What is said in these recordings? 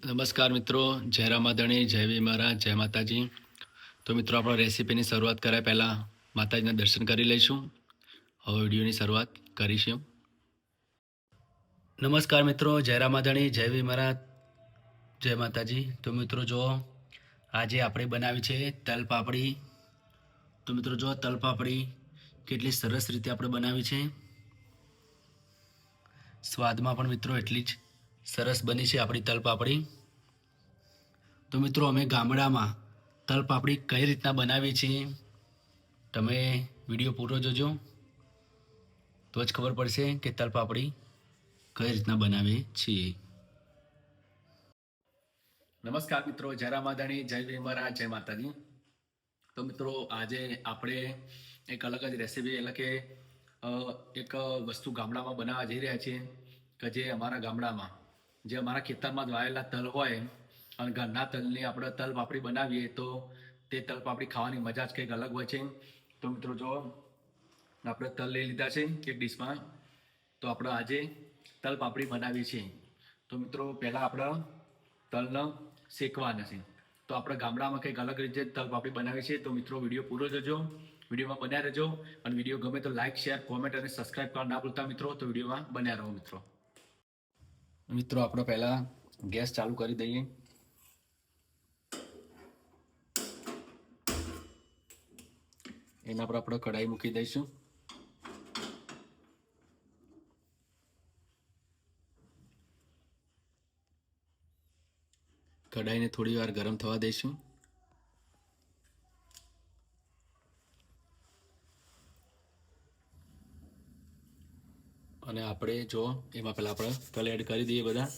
નમસ્કાર મિત્રો, જય રામાધણી, જય વી મહારાજ, જય માતાજી. તો મિત્રો, આપણે રેસીપીની શરૂઆત કર્યા પહેલાં માતાજીના દર્શન કરી લઈશું. હવે વિડીયોની શરૂઆત કરીશું. નમસ્કાર મિત્રો, જય રામાધણી, જય વી મહારાજ, જય માતાજી. તો મિત્રો જો આજે આપણે બનાવી છે તલ પાપડી તો મિત્રો જો તલ પાપડી કેટલી સરસ રીતે આપણે બનાવી છે. સ્વાદમાં પણ મિત્રો, એટલી જ સરસ બની છે આપણી તલપાપડી. તો મિત્રો, અમે ગામડામાં તલપાપડી કઈ રીતના બનાવીએ છીએ, તમે વીડિયો પૂરો જોજો. તો જ ખબર પડશે કે તલપાપડી કઈ રીતના બનાવીએ છીએ. નમસ્કાર મિત્રો, જય રામાધાણી જય ભીમરા જય માતાજી. તો મિત્રો, આજે આપણે એક અલગ જ રેસીપી એટલે કે એક વસ્તુ ગામડામાં બનાવવા જઈ રહ્યા છીએ, કે જે અમારા ગામડામાં જે અમારા ખેતરમાં જ તલ હોય અને ઘરના તલની આપણે તલ પાપડી બનાવીએ તો તે તલ પાપડી ખાવાની મજા જ કંઈક અલગ હોય છે. તો મિત્રો જો, આપણે તલ લઈ લીધા છે એક ડીશમાં, તો આપણે આજે તલ પાપડી બનાવીએ છીએ. તો મિત્રો, પહેલાં આપણે તલને શેકવાના છે. તો આપણે ગામડામાં કંઈક અલગ રીતે તલ પાપડી બનાવી છે તો મિત્રો, વીડિયો પૂરો જજો. વિડીયોમાં બન્યા રહેજો. અને વીડિયો ગમે તો લાઇક શેર કોમેન્ટ અને સબસ્ક્રાઇબ કરવા ના ભૂલતા મિત્રો. તો વિડીયોમાં બન્યા રહો મિત્રો. મિત્રો, આપણે પહેલા ગેસ ચાલુ કરી દઈએ. એના પર આપણે કઢાઈ મૂકી દઈશું. કઢાઈને થોડી વાર ગરમ થવા દઈશું. અને આપણે જો એમાં પહેલા આપણે એડ કરી દઈએ બધા.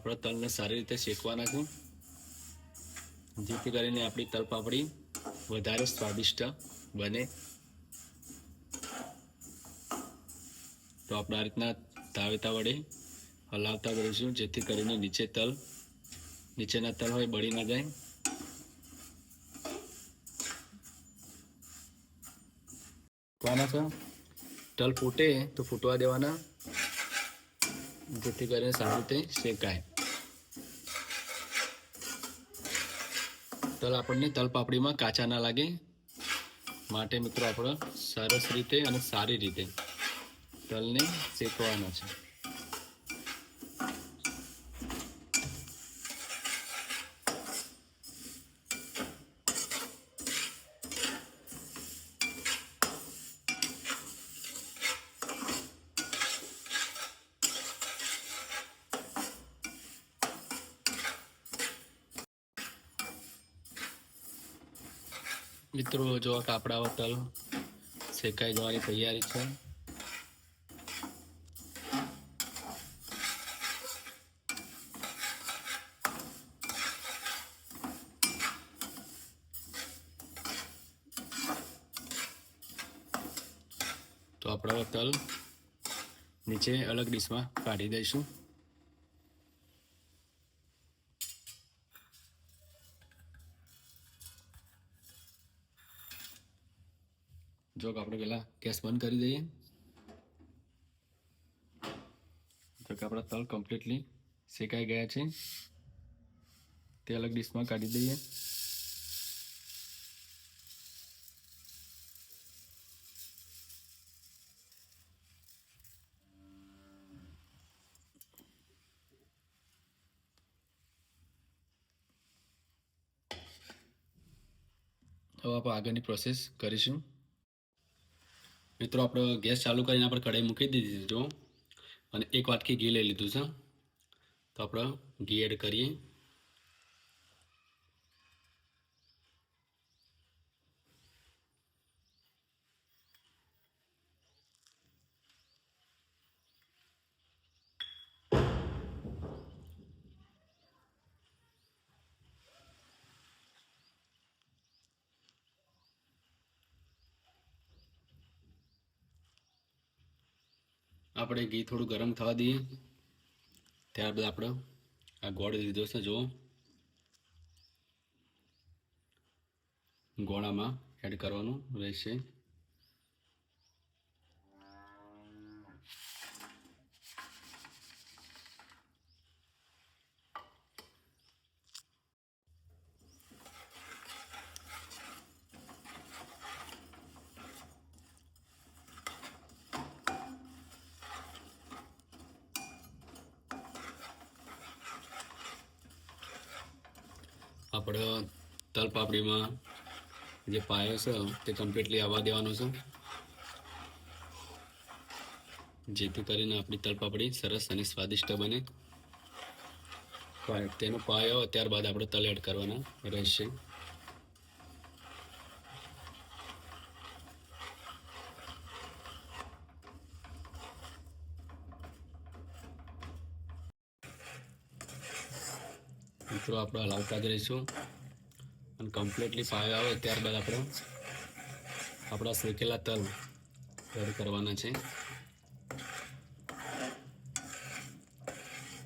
આપણે તલને સારી રીતે શેકવા નાખું. જેથી કરીને આપણી તલ પાપડી વધારે સ્વાદિષ્ટ બને. તો આપણે આ રીતના તાવેતા વડે હલાવતા કરીશું જેથી કરીને નીચે તલ, નીચેના તલ હોય બળી ના જાય. તલ ફૂટે તો ફૂટવા દેવાના. જેથી કરીને સારી રીતે શેકાય. તલ આપણને તલ પાપડીમાં કાચા ના લાગે. માટે મિત્રો આપણે સરસ રીતે અને સારી રીતે તલને શેકવાના છે. મિત્રો, જો કાપડા તલ શેકાઈ જવાની તૈયારી છે. તો આપણા તલ નીચે અલગ ડીશમાં કાઢી દઈશું. જો આપણે પહેલા ગેસ બંધ કરી દઈએ. જો કે આપણા તલ કમ્પ્લીટલી શેકાઈ ગયા છે. તે અલગ ડીશમાં કાઢી દઈએ. હવે આપણે આગળની પ્રોસેસ કરીશું. મિત્રો, આપણે ગેસ ચાલુ કરીને આપણે કઢાઈ મૂકી દીધી જો. અને એક વાટકી ઘી લઈ લીધું છે. તો આપણે ઘી એડ કરીએ. આપણે ઘી થોડું ગરમ થવા દઈએ. ત્યારબાદ આપણે આ ગોળ લીધો છે, જુઓ. ગોળામાં એડ કરવાનું રહેશે. આપણે તલ પાપડીમાં જે પાયો છે તે કમ્પ્લીટલી આવવા દેવાનો છે. જેથી કરીને આપણી તલ પાપડી સરસ અને સ્વાદિષ્ટ બને. તેનો પાયો ત્યારબાદ આપણે તલ એડ કરવાના રહેશે. મિત્રો, આપણે હલાવતા જ રહીશું. અને કમ્પ્લીટલી પાયો આવે ત્યારબાદ આપણે આપણા શેકેલા તલ એડ કરવાના છે.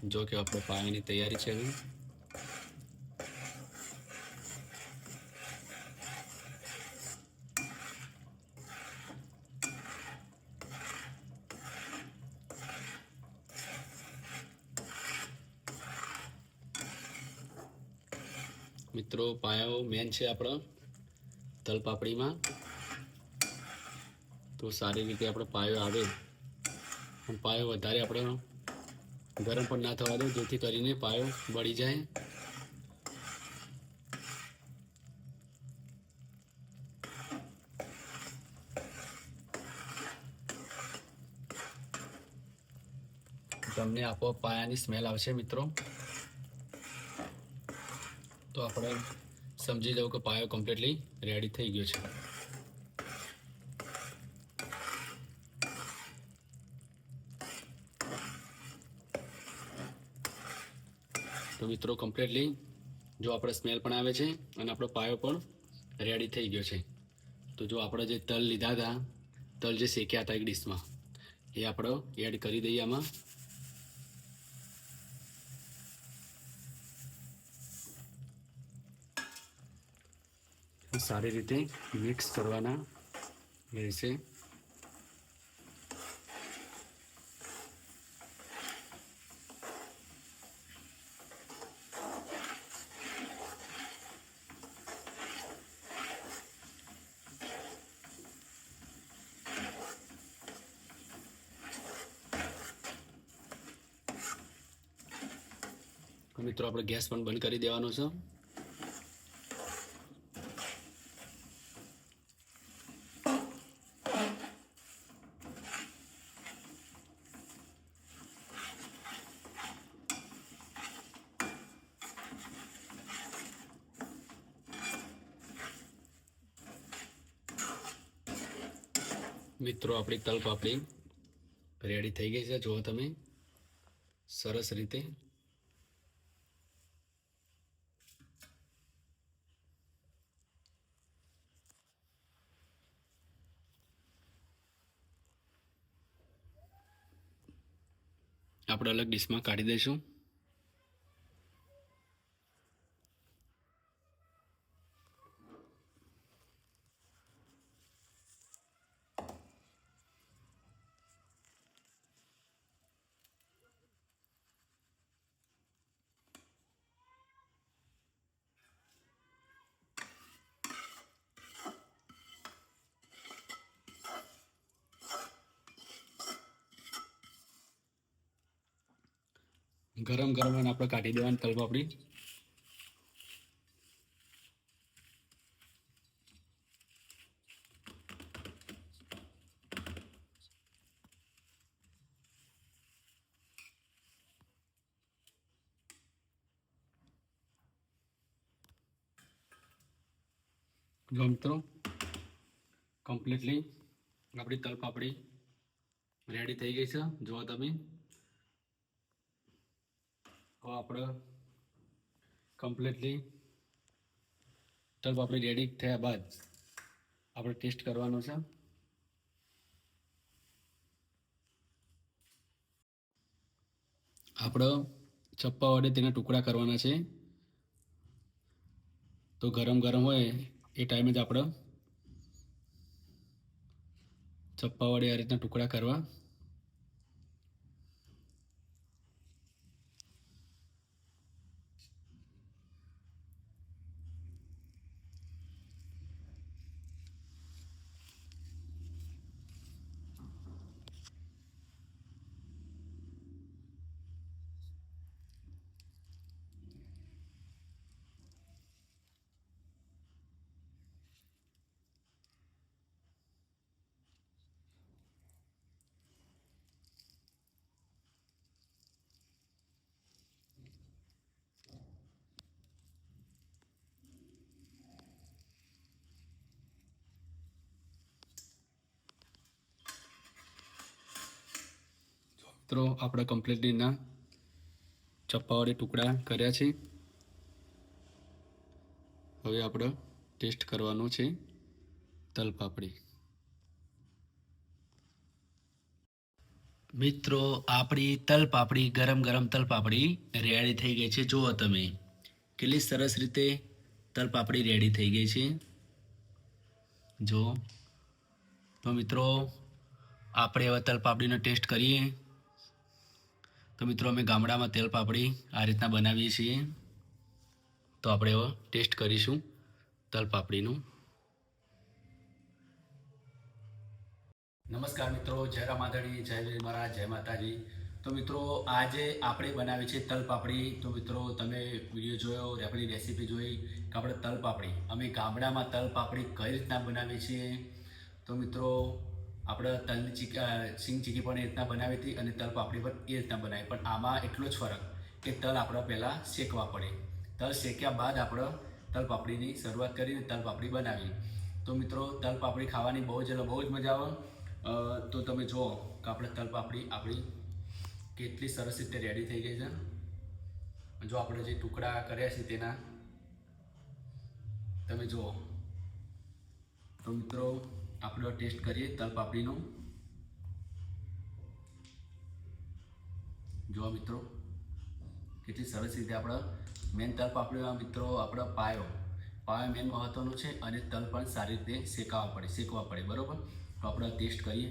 જો કે આપણે પાયાની તૈયારી છે હવે. મિત્રો પાયો મેન છે આપણો તલપાપડીમાં. તો સારી રીતે આપણો પાયો આવે. પણ પાયો વધારે આપણે ગરમ પણ ના થવા દો, જેથી કરીને પાયો બળી જાય. તમને આપોઆપ પાયાની સ્મેલ આવશે, મિત્રો. તો આપણે સમજી લઉં કે પાયો કમ્પ્લીટલી રેડી થઈ ગયો છે. તો મિત્રો કમ્પ્લીટલી જો આપણે સ્મેલ પણ આવે છે અને આપણો પાયો પણ રેડી થઈ ગયો છે. તો જો આપણે જે તલ લીધા હતા, તલ જે શેક્યા હતા એક ડીશમાં એ આપણો એડ કરી દઈએ આમાં. સારી રીતે મિક્સ કરવાના રહેશે મિત્રો આપણે ગેસ પણ બંધ કરી દેવાનો છે. મિત્રો, આપણી તલ પાપડી રેડી થઈ ગઈ છે. જુઓ તમે. સરસ રીતે. આપણે અલગ ડીશમાં કાઢી દઈશું. ગરમ ગરમ આપણે કાઢી દેવાની તલ પાપડી જો મિત્રો કમ્પ્લીટલી આપણી તલ પાપડી રેડી થઈ ગઈ છે. જુઓ તમે. હવે આપણે કમ્પ્લીટલી તરફ આપણે રેડી થયા બાદ આપણે ટેસ્ટ કરવાનો છે. આપણે ચપ્પા વડે તેના ટુકડા કરવાના છે. તો ગરમ ગરમ હોય એ ટાઈમે જ આપણે ચપ્પા વડે આ રીતના ટુકડા કરવા. મિત્રો, આપણે કમ્પ્લીટલીના ચપ્પા વડે ટુકડા કર્યા છે. હવે આપણે ટેસ્ટ કરવાનું છે તલપાપડી. મિત્રો, આપણી તલપાપડી, ગરમ ગરમ તલપાપડી રેડી થઈ ગઈ છે. જુઓ તમે, કેટલી સરસ રીતે તલપાપડી રેડી થઈ ગઈ છે. જો તો મિત્રો, આપણે હવે તલપાપડીનો ટેસ્ટ કરીએ. તો મિત્રો, અમે ગામડામાં તેલ પાપડી આ રીતના બનાવીએ છીએ. તો આપણે હવે ટેસ્ટ કરીશું તલ પાપડીનું. નમસ્કાર મિત્રો, જય રામ માધણી જય મહારાજ, જય માતાજી. તો મિત્રો, આજે આપણે બનાવી છે તલ પાપડી. તો મિત્રો, તમે વીડિયો જોયો, આપણી રેસીપી જોઈ કે આપણે તલ પાપડી. અમે ગામડામાં તલ પાપડી કઈ રીતના બનાવીએ છીએ? તો મિત્રો આપણે તલની ચીકી સિંગ ચીકી પણ એ રીતના બનાવી હતી અને તલ પાપડી પણ એ રીતના બનાવી. પણ આમાં એટલો જ ફરક કે તલ આપણે પહેલાં શેકવા પડે. તલ શેક્યા બાદ આપણે તલ પાપડીની શરૂઆત કરીને તલ પાપડી બનાવી. તો મિત્રો, તલ પાપડી ખાવાની બહુ જ બહુ જ મજા આવે. તો તમે જુઓ કે આપણે તલ પાપડી આપણી કેટલી સરસ રીતે રેડી થઈ ગઈ છે. જો આપણે જે ટુકડા કર્યા છે તેના, તમે જુઓ. તો મિત્રો આપણે ટેસ્ટ કરીએ તલ પાપડીનો જુઓ મિત્રો, કેટલી સરસ રીતે આપણા મેન તલ પાપડીમાં મિત્રો આપણો પાયો. પાયો મેન મહત્વનો છે અને તલ પણ સારી રીતે શેકાવા પડે, શેકવા પડે, બરાબર? તો આપણે ટેસ્ટ કરીએ.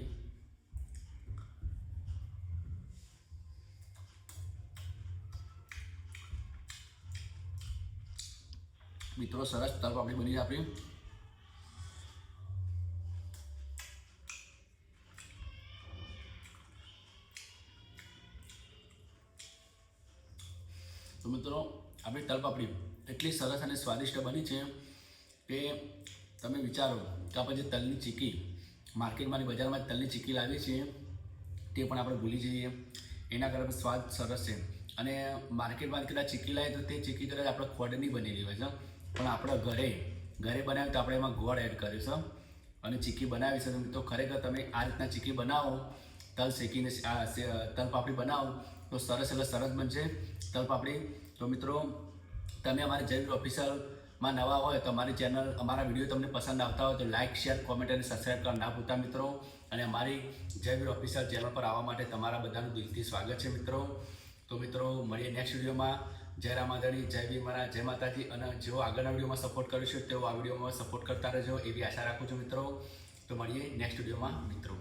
મિત્રો, સરસ તલ પાપડી બની આપણી. તો મિત્રો, આપણી તલપાપડી એટલી સરસ અને સ્વાદિષ્ટ બની છે કે તમે વિચારો કે આપણે જે તલની ચીકી માર્કેટમાંની બજારમાં તલની ચીકી લાવીએ છીએ, તે પણ આપણે ભૂલી જઈએ. એના કારણે સ્વાદ સરસ છે. અને માર્કેટમાં કદાચ ચીકી લાવીએ તો તે ચીકી કદાચ આપણે ખોડની બનેલી હોય છે પણ આપણે ઘરે ઘરે બનાવીએ તો આપણે એમાં ગોળ એડ કરીશું અને ચીકી બનાવી છે તો ખરેખર તમે આ રીતના ચીકી બનાવો, તલ શેકીને તલ પાપડી બનાવો તો સરસ એટલે સરસ બનશે. તલ પાપડી. તો મિત્રો, તમે અમારી જૈવિક ઓફિસરમાં નવા હોય તો અમારી ચેનલ, અમારા વીડિયો તમને પસંદ આવતા હોય તો લાઇક શેર, કોમેન્ટ અને સબસ્ક્રાઈબ કરવા ના ભૂલતા મિત્રો. અને અમારી જયવીર ઓફિસર ચેનલ પર આવવા માટે તમારા બધાનું દિલથી સ્વાગત છે મિત્રો. તો મિત્રો, મળીએ નેક્સ્ટ વિડીયોમાં. જય રામાધણી જય વીર મારા જય માતાજી. અને જેઓ આગળના વિડીયોમાં સપોર્ટ કરીશું તેઓ આ વિડીયોમાં સપોર્ટ કરતા રહેજો એવી આશા રાખું છું મિત્રો. તો મળીએ નેક્સ્ટ વિડીયોમાં મિત્રો.